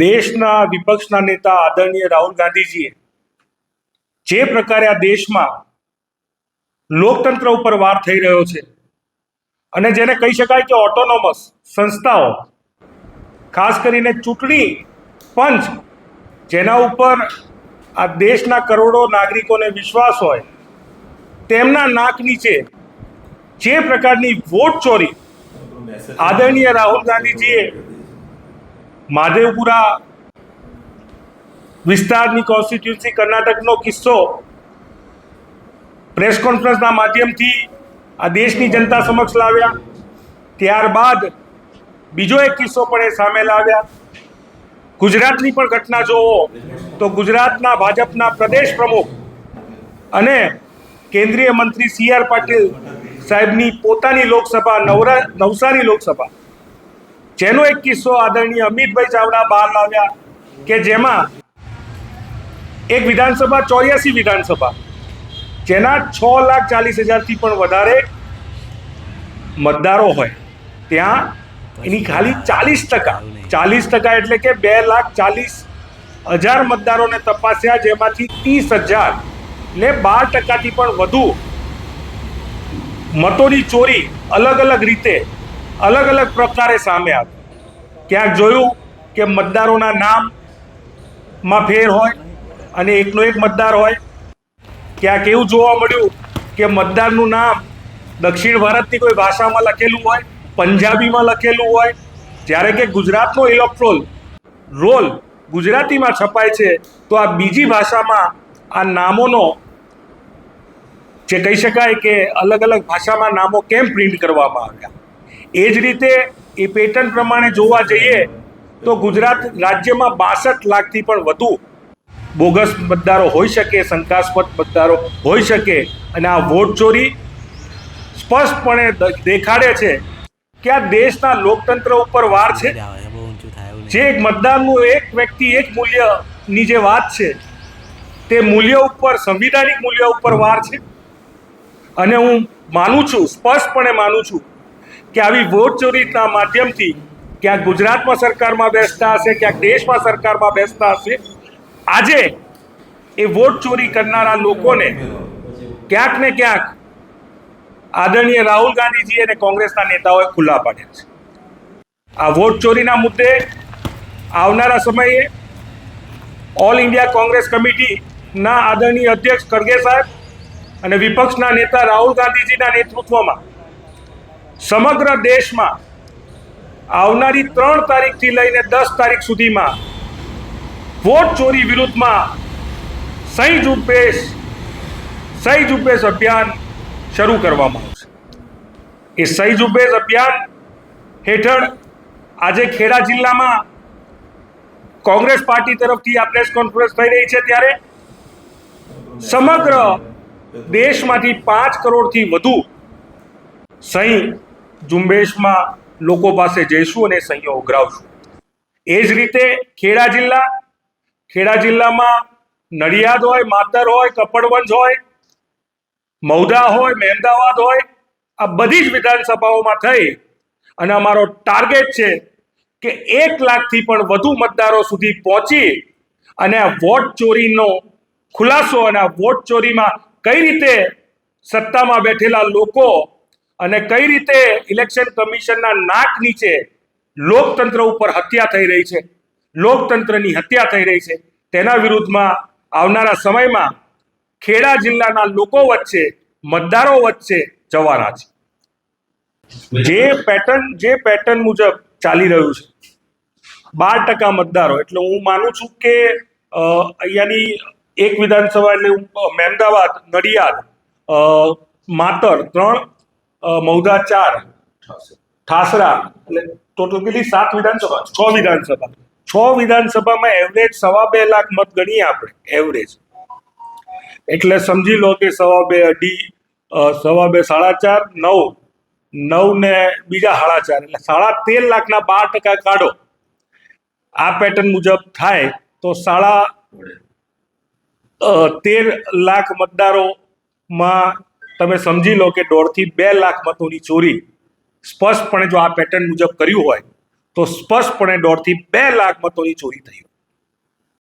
દેશના વિપક્ષના નેતા આદરણીય રાહુલ ગાંધીજીએ જે પ્રકારે આ દેશમાં લોકતંત્ર ઉપર વાર થઈ રહ્યો છે અને જેને કહી શકાય કે ઓટોનોમસ સંસ્થાઓ, ખાસ કરીને ચૂંટણી પંચ, જેના ઉપર આ દેશના કરોડો નાગરિકોને વિશ્વાસ હોય, તેમના નાક નીચે જે પ્રકારની વોટ ચોરી આદરણીય રાહુલ ગાંધીજીએ મહાદેવપુરા વિસ્તારની કોન્સ્ટિટ્યુન્સી કર્ણાટકનો કિસ્સો પ્રેસ કોન્ફરન્સના માધ્યમથી આ દેશની જનતા સમક્ષ લાવ્યા. ત્યારબાદ બીજો એક કિસ્સો પણ એ સામે લાવ્યા. ગુજરાતની પણ ઘટના જોવો તો ગુજરાતના ભાજપના પ્રદેશ પ્રમુખ અને કેન્દ્રીય મંત્રી સી આર પાટીલ સાહેબની પોતાની લોકસભા નવરા નવસારી લોકસભા જેનો એક કિસ્સો આદરણીય અમિતભાઈ ચાવડા બહાર લાવ્યા કે જેમાં એક વિધાનસભા, ચોર્યાસી વિધાનસભા, જેના છ લાખ ચાલીસ હજારથી પણ વધારે મતદારો હોય, ત્યાં એની ખાલી ચાલીસ ટકા ચાલીસ ટકા એટલે કે બે લાખ ચાલીસ હજાર મતદારોને તપાસ્યા, જેમાંથી ત્રીસ હજાર એટલે બાર ટકાથી પણ વધુ મતોની ચોરી અલગ અલગ રીતે અલગ અલગ પ્રકારે સામે આવી. ક્યાંક જોયું કે મતદારોના નામમાં ફેર હોય અને એકનો એક મતદાર હોય. ક્યાંક એવું જોવા મળ્યું કે મતદારનું નામ દક્ષિણ ભારતની કોઈ ભાષામાં લખેલું હોય, પંજાબીમાં લખેલું હોય. જ્યારે કે ગુજરાતનો ઇલેક્ટ્રોલ રોલ ગુજરાતીમાં છપાય છે, તો આ બીજી ભાષામાં આ નામોનો જે કહી શકાય કે અલગ અલગ ભાષામાં નામો કેમ પ્રિન્ટ કરવામાં આવ્યા? એ જ રીતે એ પેટર્ન પ્રમાણે જોવા જઈએ તો ગુજરાત રાજ્યમાં બાસઠ લાખથી પણ વધુ બોગસ મતદારો હોઈ શકે શંકાસ્પદ મતદારો હોઈ શકે અને આ વોટ ચોરી સ્પષ્ટપણે દેખાડે છે કે આ દેશના લોકતંત્ર ઉપર વાર છે. જે એક મતદાનનું એક વ્યક્તિ એક મૂલ્યની જે વાત છે તે મૂલ્ય ઉપર સંવિધાનિક મૂલ્ય ઉપર વાર છે. અને હું માનું છું સ્પષ્ટપણે માનું છું કે આવી વોટ ચોરીના માધ્યમથી ક્યાંક ગુજરાતમાં સરકારમાં બેસતા હશે, ક્યાંક દેશમાં સરકારમાં બેસતા હશે, આજે એ વોટ ચોરી કરનારા લોકોને ક્યાંક ને ક્યાંક આદરણીય રાહુલ ગાંધીજી અને કોંગ્રેસના નેતાઓએ ખુલ્લા પાડ્યા છે. આ વોટ ચોરીના મુદ્દે આવનારા સમયે ઓલ ઇન્ડિયા કોંગ્રેસ કમિટીના આદરણીય અધ્યક્ષ ખરગે સાહેબ અને વિપક્ષના નેતા રાહુલ ગાંધીજીના નેતૃત્વમાં સમગ્ર દેશમાં આવનારી ત્રણ તારીખથી લઈને દસ તારીખ સુધીમાં વોટ ચોરી વિરુદ્ધમાં સહી ઝુંબેશ સહી ઝુંબેશ અભિયાન શરૂ કરવામાં આવશે. એ સહી ઝુંબેશ અભિયાન હેઠળ આજે ખેડા જિલ્લામાં કોંગ્રેસ પાર્ટી તરફથી આ પ્રેસ કોન્ફરન્સ થઈ રહી છે ત્યારે સમગ્ર દેશમાંથી પાંચ કરોડથી વધુ સહી ઝુંબેશમાં લોકો પાસે જઈશું અને સહીઓ ઉઘરાવશું. એ જ રીતે ખેડા જિલ્લા, ખેડા જિલ્લામાં નડિયાદ હોય, માતર હોય, કપડવંજ હોય મૌદા હોય, મહેમદાવાદ હોય, આ બધી જ વિધાનસભાઓમાં થઈ અને અમારો ટાર્ગેટ છે કે એક લાખથી પણ વધુ મતદારો સુધી પહોંચી અને આ વોટ ચોરીનો ખુલાસો અને આ વોટ ચોરીમાં કઈ રીતે સત્તામાં બેઠેલા લોકો અને કઈ રીતે ઇલેક્શન કમિશનના નાક નીચે લોકતંત્ર ઉપર હત્યા થઈ રહી છે, લોકતંત્રની હત્યા થઈ રહી છે, તેના વિરુદ્ધમાં આવનારા સમયમાં ખેડા જિલ્લાના લોકો વચ્ચે, મતદારો વચ્ચે જવાના છે. જે પેટર્ન જે પેટર્ન મુજબ ચાલી રહ્યું છે. બાર ટકા મતદારો, એટલે હું માનું છું કે અહીંયાની એક વિધાનસભા એટલે મહેમદાવાદ, નડિયાદ માતર ત્રણ મૌદા ચાર. ઠાસરા. એટલે ટોટલ કેટલી? સાત વિધાનસભા. છ વિધાનસભા. છ વિધાનસભામાં એવરેજ સવા બે લાખ મત ગણીએ આપણે. એવરેજ એટલે સમજી લો કે સવા બે અઢી સવા બે સાડા ચાર નવ. નવ ને બીજા સાડા ચાર. એટલે સાડા તેર લાખના બાર ટકા કાઢો. આ પેટર્ન મુજબ થાય તો સાડા તેર લાખ મતદારોમાં તમે સમજી લો કે દોઢથી બે લાખ મતોની ચોરી સ્પષ્ટપણે જો આ પેટર્ન મુજબ કર્યું હોય, તો સ્પષ્ટપણે દોઢથી બે લાખ મતોની ચોરી થઈ